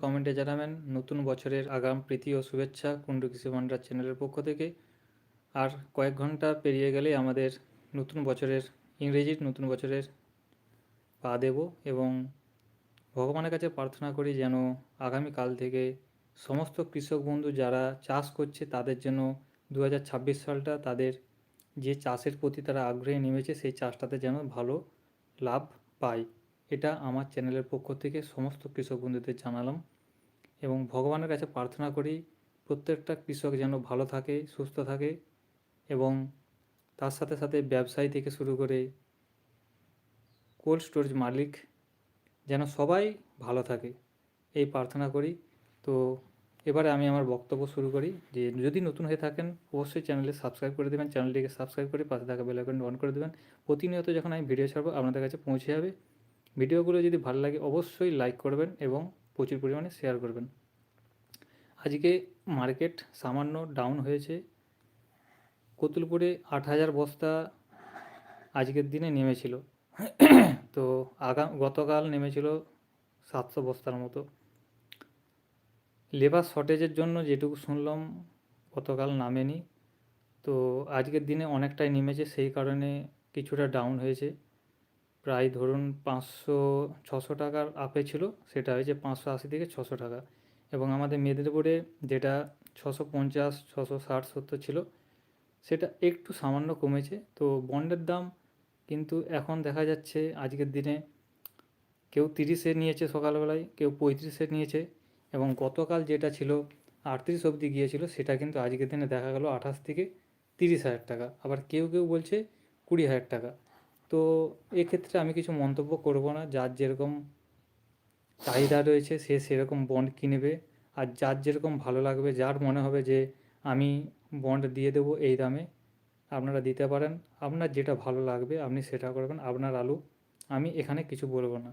কমেন্টে জানাবেন, নতুন বছরের আগাম প্রীতি ও শুভেচ্ছা কুণ্ডু কৃষি ভান্ডার চ্যানেলের পক্ষ থেকে। আর কয়েক ঘণ্টা পেরিয়ে গেলেই আমাদের নতুন বছরের ইংরেজির নতুন বছরের পা দেব এবং ভগবানের কাছে প্রার্থনা করি যেন আগামীকাল থেকে সমস্ত কৃষক বন্ধু যারা চাষ করছে তাদের জন্য দু হাজার ছাব্বিশ সালটা তাদের যে চাষের প্রতি তারা আগ্রহে নেমেছে সেই চাষটাতে যেন ভালো লাভ পায়। এটা আমার চ্যানেলের পক্ষ থেকে সমস্ত কৃষক বন্ধুদের জানালাম এবং ভগবানের কাছে প্রার্থনা করি প্রত্যেকটা কৃষক যেন ভালো থাকে, সুস্থ থাকে এবং তার সাথে সাথে ব্যবসায়ী থেকে শুরু করে কোল্ড স্টোরেজ মালিক যেন সবাই ভালো থাকে, এই প্রার্থনা করি। তো এবারে আমি আমার বক্তব্য শুরু করি যে যদি নতুন হয়ে থাকেন অবশ্যই চ্যানেলে সাবস্ক্রাইব করে দেবেন, চ্যানেলটিকে সাবস্ক্রাইব করে পাশে থাকা বেল আইকন অন করে দেবেন। প্রতিনিয়ত যখন আমি ভিডিও ছাড়বো, আপনাদের কাছে পৌঁছে যাবে। ভিডিওগুলো যদি ভালো লাগে অবশ্যই লাইক করবেন এবং প্রচুর পরিমাণে শেয়ার করবেন। আজকে মার্কেট সামান্য ডাউন হয়েছে। কতুলপুরে আট হাজার বস্তা আজকের দিনে নেমেছিল। তো আগাম গতকাল নেমেছিল সাতশো বস্তার মতো। লেবার শর্টেজের জন্য যেটুকু শুনলাম, গতকাল নামেনি। তো আজকের দিনে অনেকটাই নেমেছে, সেই কারণে কিছুটা ডাউন হয়েছে। প্রায় ধরুন পাঁচশো, ছশো টাকার আপে ছিল, সেটা হয়েছে পাঁচশো আশি থেকে ছশো টাকা। এবং আমাদের মেদিনীপুরে যেটা ছশো পঞ্চাশ, ছশো ষাট, সত্তর ছিল, সেটা একটু সামান্য কমেছে। তো বন্ডের দাম কিন্তু এখন দেখা যাচ্ছে আজকের দিনে কেউ তিরিশে নিয়েছে সকালবেলায়, কেউ পঁয়ত্রিশে নিয়েছে। এবং গতকাল যেটা ছিল আটত্রিশ অবধি গিয়েছিল, সেটা কিন্তু আজকের দিনে দেখা গেল আঠাশ থেকে তিরিশ হাজার টাকা। আবার কেউ কেউ বলছে কুড়ি হাজার টাকা। তো এক্ষেত্রে আমি কিছু মন্তব্য করব না। যার যেরকম চাহিদা রয়েছে, সে সেরকম বন্ড কিনবে। আর যার যেরকম ভালো লাগবে, যার মনে হবে যে আমি বন্ড দিয়ে দেবো এই দামে, আপনারা দিতে পারেন। আপনার যেটা ভালো লাগবে, আপনি সেটা করবেন। আপনার আলু, আমি এখানে কিছু বলব না।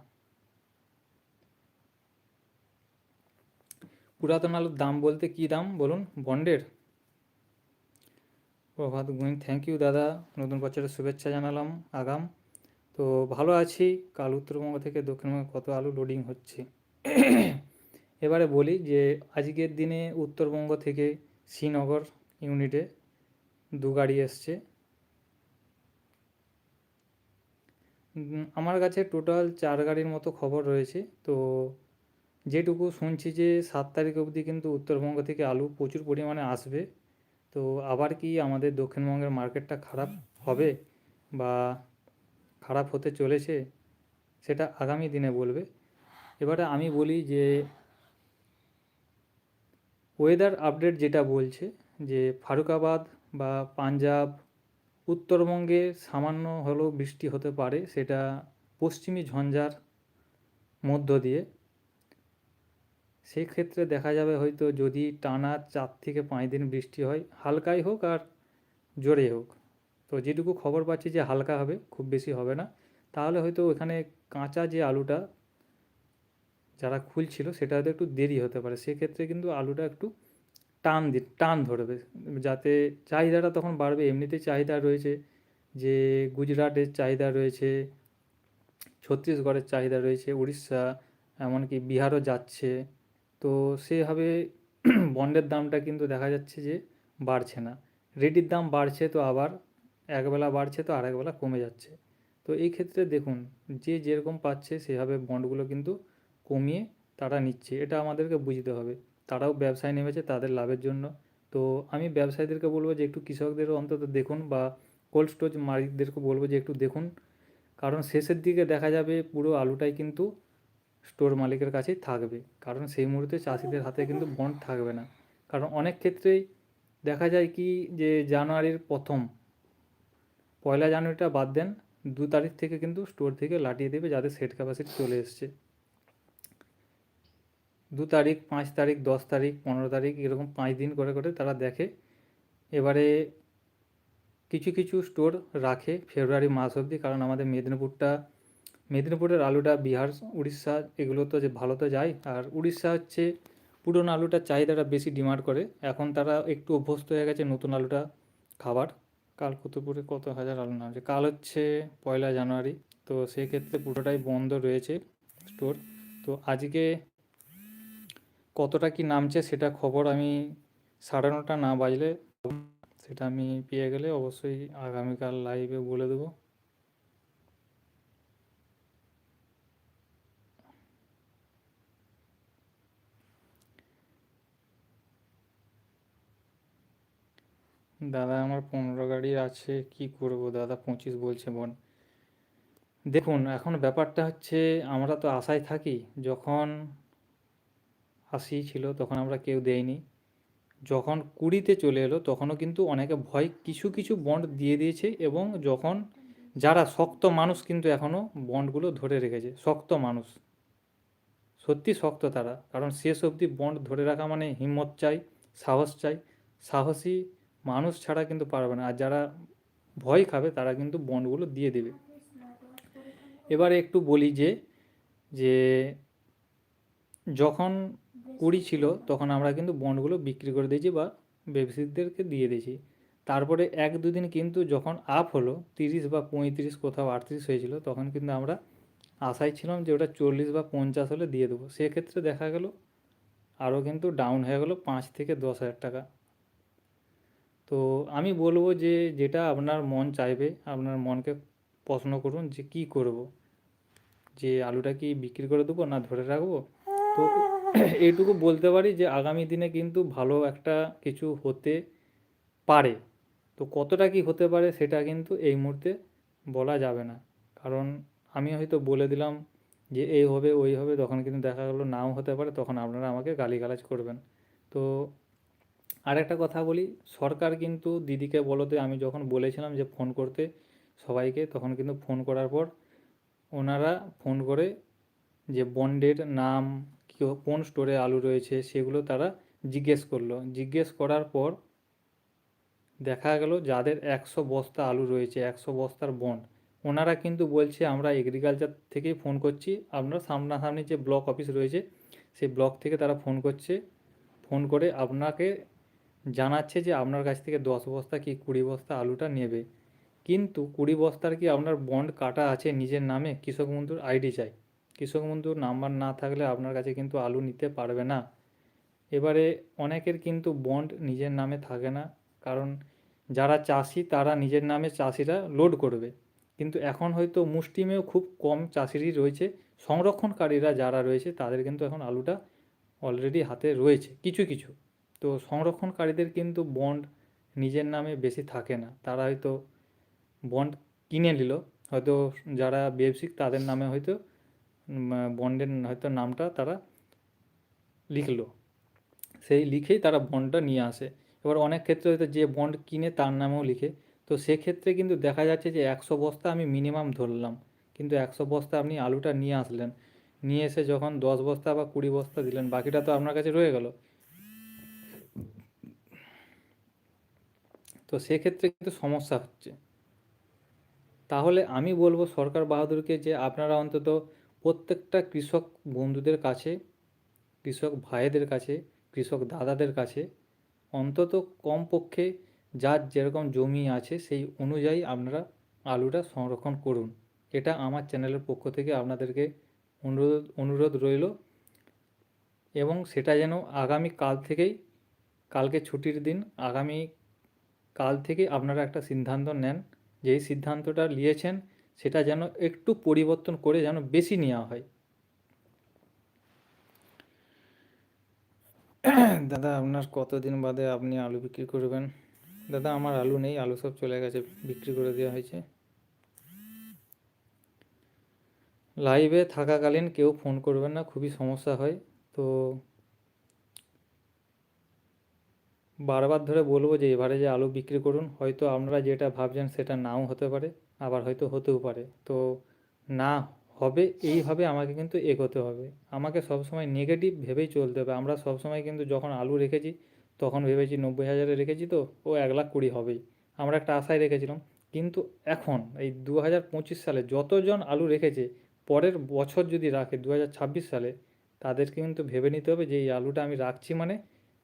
পুরাতন আলুর দাম বলতে কি দাম বলুন? বন্ডের প্রভাত গুইন থ্যাংক ইউ দাদা। নতুন বছরের শুভেচ্ছা জানালাম আগাম। তো ভালো আছি, কাল উত্তরবঙ্গ থেকে দক্ষিণবঙ্গে কত আলু লোডিং হচ্ছে। এবারে বলি যে আজকের দিনে উত্তরবঙ্গ থেকে শ্রীনগর ইউনিটে দু গাড়ি এসছে। আমার কাছে টোটাল চার গাড়ির মতো খবর রয়েছে। তো যেটুকু শুনছি যে সাত তারিখ অবধি কিন্তু উত্তরবঙ্গ থেকে আলু প্রচুর পরিমাণে আসবে। তো আবার কি আমাদের দক্ষিণবঙ্গের মার্কেটটা খারাপ হবে বা খারাপ হতে চলেছে সেটা আগামী দিনে বলবে। এবারে আমি বলি যে ওয়েদার আপডেট যেটা বলছে যে ফারুকাবাদ বা পাঞ্জাব উত্তরবঙ্গে সামান্য হলেও বৃষ্টি হতে পারে সেটা পশ্চিমী ঝঞ্ঝার মধ্য দিয়ে। সেই ক্ষেত্রে দেখা যাবে হয়তো যদি টানা চার থেকে পাঁচ দিন বৃষ্টি হয়, হালকাই হোক আর জোরে হোক। তো যেটুকু খবর পাচ্ছি যে হালকা হবে, খুব বেশি হবে না। তাহলে হয়তো ওখানে কাঁচা যে আলুটা যারা খুলছিল, সেটা হয়তো একটু দেরি হতে পারে। সেক্ষেত্রে কিন্তু আলুটা একটু টান দি, টান ধরবে। যাতে চাহিদাটা তখন বাড়বে। এমনিতেই চাহিদা রয়েছে যে গুজরাটের চাহিদা রয়েছে, ছত্তিশগড়ের চাহিদা রয়েছে, উড়িষ্যা, এমনকি বিহারও যাচ্ছে। তো সেভাবে বন্ডের দামটা কিন্তু দেখা যাচ্ছে যে বাড়ছে না। রেডির দাম বাড়ছে তো আবার, একবেলা বাড়ছে তো আরেকবেলা কমে যাচ্ছে। তো এই ক্ষেত্রে দেখুন, যে যেরকম পাচ্ছে সেভাবে বন্ডগুলো কিন্তু কমিয়ে তারা নিচ্ছে। এটা আমাদেরকে বুঝতে হবে। তারাও ব্যবসায় নেমেছে তাদের লাভের জন্য। তো আমি ব্যবসায়ীদেরকে বলব যে একটু কৃষকদেরও অন্তত দেখুন বা কোল্ড স্টোরেজ মালিকদেরকে বলব যে একটু দেখুন। কারণ শেষের দিকে দেখা যাবে পুরো আলুটাই কিন্তু স্টোর মালিকের কাছেই থাকবে। কারণ সেই মুহূর্তে চাষিদের হাতে কিন্তু বন্ড থাকবে না। কারণ অনেক ক্ষেত্রেই দেখা যায় কি যে জানুয়ারির প্রথম, পয়লা জানুয়ারিটা বাদ দেন, দু তারিখ থেকে কিন্তু স্টোর থেকে লাটিয়ে দেবে যাদের সেট ক্যাপাসিটি চলে এসছে। দু তারিখ, পাঁচ তারিখ, দশ তারিখ, পনেরো তারিখ এরকম পাঁচ দিন করে করে তারা দেখে। এবারে কিছু কিছু স্টোর রাখে ফেব্রুয়ারি মাস অবধি। কারণ আমাদের মেদিনীপুরটা মেদিনীপুরের আলুটা বিহার, উড়িষ্যা, এগুলো তো যে ভালো তো যায়। আর উড়িষ্যা হচ্ছে, পুরনো আলুটার চাহিদাটা বেশি ডিমান্ড করে। এখন তারা একটু অভ্যস্ত হয়ে গেছে নতুন আলুটা খাবার। কাল কতপুরে কত হাজার আলু নামছে। কাল হচ্ছে পয়লা জানুয়ারি, তো সেক্ষেত্রে পুরোটাই বন্ধ রয়েছে স্টোর তো আজকে কতটা কি নামছে সেটা খবর আমি সাড়ে নটা না বাজলে সেটা আমি পেয়ে গেলে অবশ্যই আগামীকাল লাইভে বলে দেবো। দাদা, আমার পনেরো গাড়ি আছে, কি করব? দাদা, পঁচিশ বলছে বোন দেখুন, এখন ব্যাপারটা হচ্ছে, আমরা তো আশায় থাকি, যখন আশি ছিল, তখন আমরা কেউ দেইনি যখন কুড়িতে চলে এলো, তখনও কিন্তু অনেকে ভয়, কিছু কিছু বন্ড দিয়ে দিয়েছে এবং যখন যারা শক্ত মানুষ কিন্তু এখনও বন্ডগুলো ধরে রেখেছে, শক্ত মানুষ। সত্যি শক্ত তারা, কারণ শেষ অবধি বন্ড ধরে রাখা মানে হিম্মত চাই, সাহস চাই। সাহসী মানুষ ছাড়া কিন্তু পারবে না। আর যারা ভয় খাবে, তারা কিন্তু বন্ডগুলো দিয়ে দেবে। এবারে একটু বলি যে যে যখন কুড়ি ছিল, তখন আমরা কিন্তু বন্ডগুলো বিক্রি করে দিয়েছি বা ব্যবসায়ীদেরকে দিয়ে দিয়েছি। তারপরে এক দুদিন কিন্তু যখন আপ হলো, তিরিশ বা পঁয়ত্রিশ কোথাও আটত্রিশ হয়েছিল, তখন কিন্তু আমরা আশায় ছিলাম যে ওটা চল্লিশ বা পঞ্চাশ হলে দিয়ে দেবো। সেক্ষেত্রে দেখা গেল, আরও কিন্তু ডাউন হয়ে গেলো পাঁচ থেকে দশ হাজার টাকা। তো আমি বলব যে যেটা আপনার মন চাইবে, আপনার মনকে প্রশ্ন করুন যে কি করব? যে আলুটা কি বিক্রি করে দেবো না ধরে রাখব? তো এইটুকু বলতে পারি যে আগামী দিনে কিন্তু ভালো একটা কিছু হতে পারে। তো কতটা কি হতে পারে সেটা কিন্তু এই মুহূর্তে বলা যাবে না। কারণ আমি হয়তো বলে দিলাম যে এই হবে, ওই হবে, তখন কিন্তু দেখা গেলো নাও হতে পারে, তখন আপনারা আমাকে গালিগালাজ করবেন। তো আরেকটা কথা বলি, সরকার কিন্তু দিদিকে বলতে আমি যখন বলেছিলাম যে ফোন করতে সবাইকে, তখন কিন্তু ফোন করার পর ওনারা ফোন করে যে বন্ডের নাম কোন স্টোরে আলু রয়েছে সেগুলো তারা জিজ্ঞেস করল। জিজ্ঞেস করার পর দেখা গেল যাদের একশো বস্তা আলু রয়েছে, একশো বস্তার বন্ড, ওনারা কিন্তু বলছে, আমরা এগ্রিকালচার থেকেই ফোন করছি, আপনার সামনাসামনি যে ব্লক অফিস রয়েছে, সেই ব্লক থেকে তারা ফোন করছে, ফোন করে আপনাকে জানাচ্ছে যে আপনার কাছ থেকে দশ বস্তা কি কুড়ি বস্তা আলুটা নেবে। কিন্তু কুড়ি বস্তার কি আপনার বন্ড কাটা আছে নিজের নামে? কৃষক বন্ধুর আইডি চাই। কৃষক বন্ধুর নাম্বার না থাকলে আপনার কাছে কিন্তু আলু নিতে পারবে না। এবারে অনেকের কিন্তু বন্ড নিজের নামে থাকে না। কারণ যারা চাষি, তারা নিজের নামে চাষিরা লোড করবে। কিন্তু এখন হয়তো মুষ্টিমেও খুব কম চাষিরই রয়েছে। সংরক্ষণকারীরা যারা রয়েছে, তাদের কিন্তু এখন আলুটা অলরেডি হাতে রয়েছে। কিছু কিছু। তো সংরক্ষণকারীদের কিন্তু বন্ড নিজের নামে বেশি থাকে না। তারা হয়তো বন্ড কিনে নিল, হয়তো যারা ব্যবসায়িক তাদের নামে হয়তো বন্ডের হয়তো নামটা তারা লিখলো। সেই লিখেই তারা বন্ডটা নিয়ে আসে। এবার অনেক ক্ষেত্রে হয়তো যে বন্ড কিনে তার নামেও লিখে। তো সেক্ষেত্রে কিন্তু দেখা যাচ্ছে যে একশো বস্তা আমি মিনিমাম ধরলাম। কিন্তু একশো বস্তা আপনি আলুটা নিয়ে আসলেন। নিয়ে এসে যখন দশ বস্তা বা কুড়ি বস্তা দিলেন, বাকিটা তো আপনার কাছে রয়ে গেল। তো সেক্ষেত্রে কিন্তু সমস্যা হচ্ছে। তাহলে আমি বলব সরকার বাহাদুরকে যে আপনারা অন্তত প্রত্যেকটা কৃষক বন্ধুদের কাছে, কৃষক ভাইদের কাছে, কৃষক দাদাদের কাছে অন্তত কমপক্ষে যার যেরকম জমি আছে সেই অনুযায়ী আপনারা আলুটা সংরক্ষণ করুন। এটা আমার চ্যানেলের পক্ষ থেকে আপনাদেরকে অনুরোধ অনুরোধ রইল এবং সেটা যেন আগামী কাল থেকেই, কালকে ছুটির দিন আগামী কাল থেকে আপনারা একটা সিদ্ধান্ত নেন, যেই সিদ্ধান্তটা নিয়েছেন সেটা যেন একটু পরিবর্তন করে যেন বেশি নেওয়া হয়। দাদা, আপনার কতদিন বাদে আপনি আলু বিক্রি করবেন? দাদা, আমার আলু নেই, আলু সব চলে গেছে, বিক্রি করে দেওয়া হয়েছে। লাইভে থাকাকালীন কেউ ফোন করবেন না, খুবই সমস্যা হয়। তো বারবার ধরে বলব যে এবারে যে আলু বিক্রি করুন, হয়তো আপনারা যেটা ভাবছেন সেটা নাও হতে পারে, আবার হয়তো হতেও পারে। তো না হবে, এইভাবে আমাকে কিন্তু এগোতে হবে। আমাকে সবসময় নেগেটিভ ভেবেই চলতে হবে। আমরা সবসময় কিন্তু যখন আলু রেখেছি, তখন ভেবেছি নব্বই হাজারে রেখেছি তো, ও এক লাখ কুড়ি হবেই। আমরা একটা আশায় রেখেছিলাম। কিন্তু এখন, এই দু হাজার পঁচিশ সালে যতজন আলু রেখেছে, পরের বছর যদি রাখে দু হাজার ছাব্বিশ সালে, তাদেরকে কিন্তু ভেবে নিতে হবে যে এই আলুটা আমি রাখছি মানে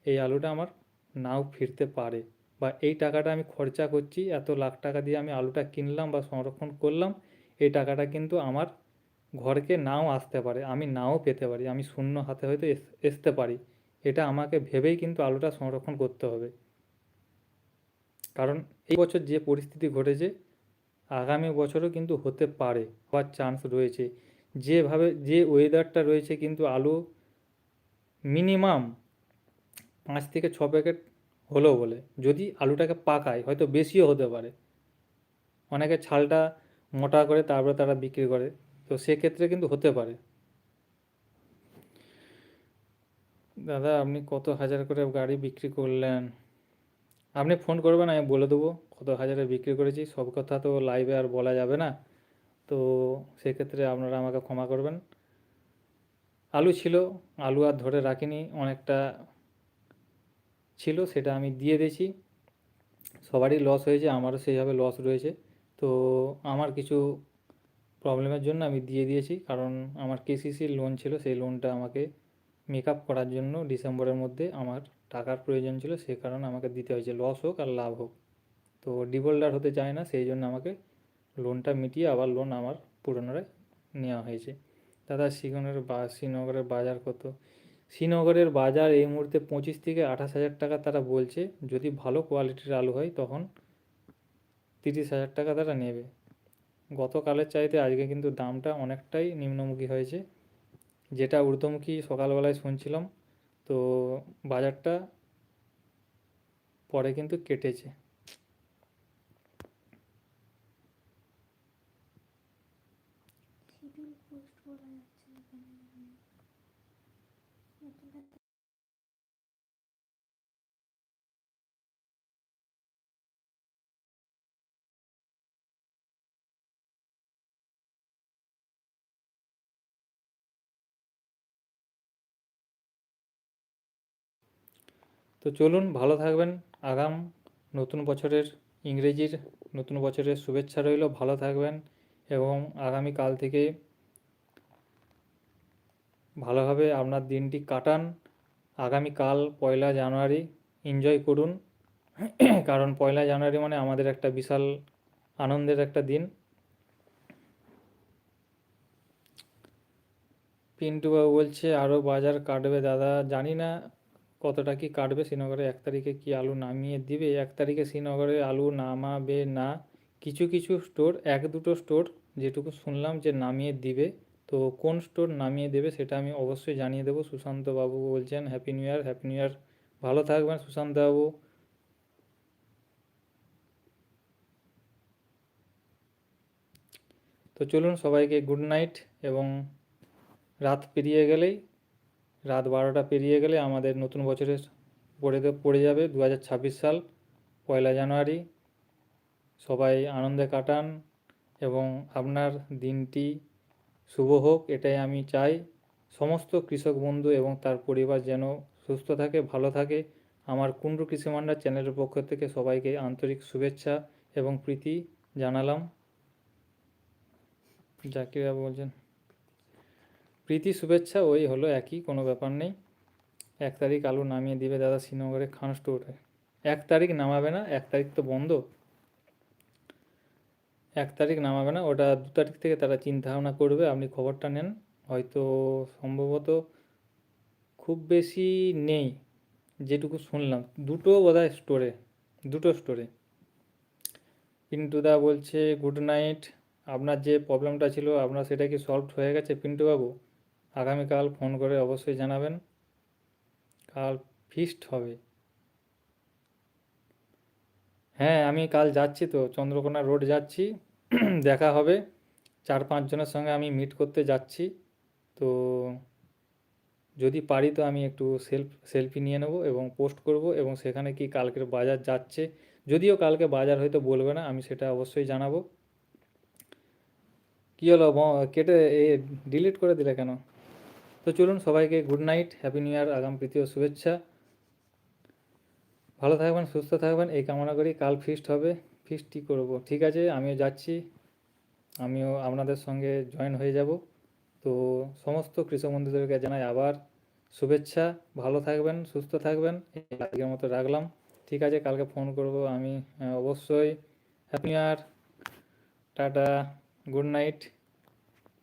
এই আলুটা আমার নাও ফিরতে পারে। বা এই টাকাটা আমি খরচা করছি, এত লাখ টাকা দিয়ে আমি আলুটা কিনলাম বা সংরক্ষণ করলাম, এই টাকাটা কিন্তু আমার ঘরকে নাও আসতে পারে, আমি নাও পেতে পারি, আমি শূন্য হাতে হয়তো আসতে পারি। এটা আমাকে ভেবেই কিন্তু আলুটা সংরক্ষণ করতে হবে। কারণ এই বছর যে পরিস্থিতি ঘটেছে, আগামী বছরও কিন্তু হতে পারে, হওয়ার চান্স রয়েছে। যেভাবে, যে ওয়েদারটা রয়েছে কিন্তু আলু মিনিমাম পাঁচ থেকে ছ প্যাকেট হলো বলে, যদি আলুটাকে পাকায়, হয়তো বেশিও হতে পারে। অনেকে ছালটা মোটা করে তারপরে তারা বিক্রি করে, তো সেক্ষেত্রে কিন্তু হতে পারে। দাদা, আপনি কত হাজার করে গাড়ি বিক্রি করলেন? আপনি ফোন করবেন, আমি বলে দেবো কত হাজারে বিক্রি করেছি। সব কথা তো লাইভে আর বলা যাবে না। তো সেক্ষেত্রে আপনারা আমাকে ক্ষমা করবেন। আলু ছিল, আলু আর ধরে রাখিনি, অনেকটা ছিল, সেটা আমি দিয়ে দিয়েছি। সবারই লস হয়েছে, আমারও সেইভাবে লস রয়েছে। তো আমার কিছু প্রবলেমের জন্য আমি দিয়ে দিয়েছি, কারণ আমার কেসিসির লোন ছিল, সেই লোনটা আমাকে মেক করার জন্য ডিসেম্বরের মধ্যে আমার টাকার প্রয়োজন ছিল, সে কারণে আমাকে দিতে হয়েছে লস হোক আর লাভ হোক। তো ডিফল্টার হতে চায় না, সেই জন্য আমাকে লোনটা মিটিয়ে আবার লোন আমার পুনরায় নেওয়া হয়েছে। দাদা শ্রীগণের বা, শ্রীনগরের বাজার কত? শ্রীনগরের বাজার এই মুহূর্তে পঁচিশ থেকে আঠাশ হাজার টাকা তারা বলছে। যদি ভালো কোয়ালিটির আলু হয়, তখন তিরিশ হাজার টাকা তারা নেবে। গতকালের চাইতে আজকে কিন্তু দামটা অনেকটাই নিম্নমুখী হয়েছে। যেটা ঊর্ধ্বমুখী সকালবেলায় শুনছিলাম, তো বাজারটা পরে কিন্তু কেটেছে। তো চলুন, ভালো থাকবেন, আগাম নতুন বছরের ইংরেজির নতুন বছরের শুভেচ্ছা রইল, ভালো থাকবেন এবং আগামী কাল থেকে ভালোভাবে আপনার দিনটি কাটান। আগামীকাল পয়লা জানুয়ারি। এনজয় করুন। কারণ পয়লা জানুয়ারি মানে আমাদের একটা বিশাল আনন্দের একটা দিন। পিন্টুবাবু বলছে আরও বাজার কাটবে দাদা। জানি না কতটা কি কাটবে, শ্রীনগরে এক তারিখে কি আলু নামিয়ে দিবে? এক তারিখে শ্রীনগরে আলু নামাবে না। কিছু কিছু স্টোর, এক, দুটো স্টোর যেটুকু শুনলাম যে নামিয়ে দিবে। তো কোন স্টোর নামিয়ে দেবে সেটা আমি অবশ্যই জানিয়ে দেবো। সুশান্ত বাবু বলছেন happy new year happy new year ভালো থাকবেন সুশান্ত বাবু তো চলুন সবাইকে গুড নাইট এবং রাত পেরিয়ে গেলেই, রাত বারোটা পেরিয়ে গেলে আমাদের নতুন বছরের পড়ে পড়ে যাবে দু হাজার ছাব্বিশ সাল, পয়লা জানুয়ারি। সবাই আনন্দে কাটান এবং আপনার দিনটি শুভ হোক, এটাই আমি চাই। সমস্ত কৃষক বন্ধু এবং তার পরিবার যেন সুস্থ থাকে, ভালো থাকে। আমার কুণ্ডু কৃষি ভাণ্ডার চ্যানেলের পক্ষ থেকে সবাইকে আন্তরিক শুভেচ্ছা এবং প্রীতি জানালাম। জাকিরা বলছেন, প্রীতি, শুভেচ্ছা, ওই হলো একই, কোনো ব্যাপার নেই। এক তারিখ আলু নামিয়ে দিবে দাদা শ্রীনগরে খান স্টোরে এক তারিখ নামাবে না, এক তারিখ তো বন্ধ। এক তারিখ নামাবে না, ওটা দু তারিখ থেকে তারা চিন্তা ভাবনা করবে, আপনি খবরটা নেন। হয়তো সম্ভবত খুব বেশি নেই, যেটুকু শুনলাম। দুটো বোধহয় স্টোরে দুটো স্টোরে পিন্টুদা বলছে গুড নাইট আপনার যে প্রবলেমটা ছিল, আপনার সেটা কি সলভ হয়ে গেছে পিন্টুবাবু? আগামীকাল ফোন করে অবশ্যই জানাবেন। কাল ফিস্ট হবে। হ্যাঁ আমি কাল যাচ্ছি তো, চন্দ্রকোনা রোড যাচ্ছি, দেখা হবে। চার পাঁচজনের সঙ্গে আমি মিট করতে যাচ্ছি। তো যদি পারি তো আমি একটু সেলফ সেলফি নিয়ে নেব এবং পোস্ট করব এবং সেখানে কি কালকের বাজার যাচ্ছে। যদিও কালকে বাজার হয়তো বলবে না, আমি সেটা অবশ্যই জানাব। কী হলো কেটে, এ ডিলিট করে দিলে কেন? তো চলুন সবাইকে good night happy new year আগাম প্রীতি ও শুভেচ্ছা। ভালো থাকবেন, সুস্থ থাকবেন, এই কামনা করি। কাল ফিস্ট হবে। ফিস্টই করব? ঠিক আছে, আমিও যাচ্ছি। আমিও আপনাদের সঙ্গে জয়েন হয়ে যাব। তো সমস্ত কৃষক বন্ধুদেরকে জানাই আবার শুভেচ্ছা। ভালো থাকবেন, সুস্থ থাকবেন। আজকের মতো রাখলাম। ঠিক আছে, কালকে ফোন করব আমি অবশ্যই। Happy year tata good night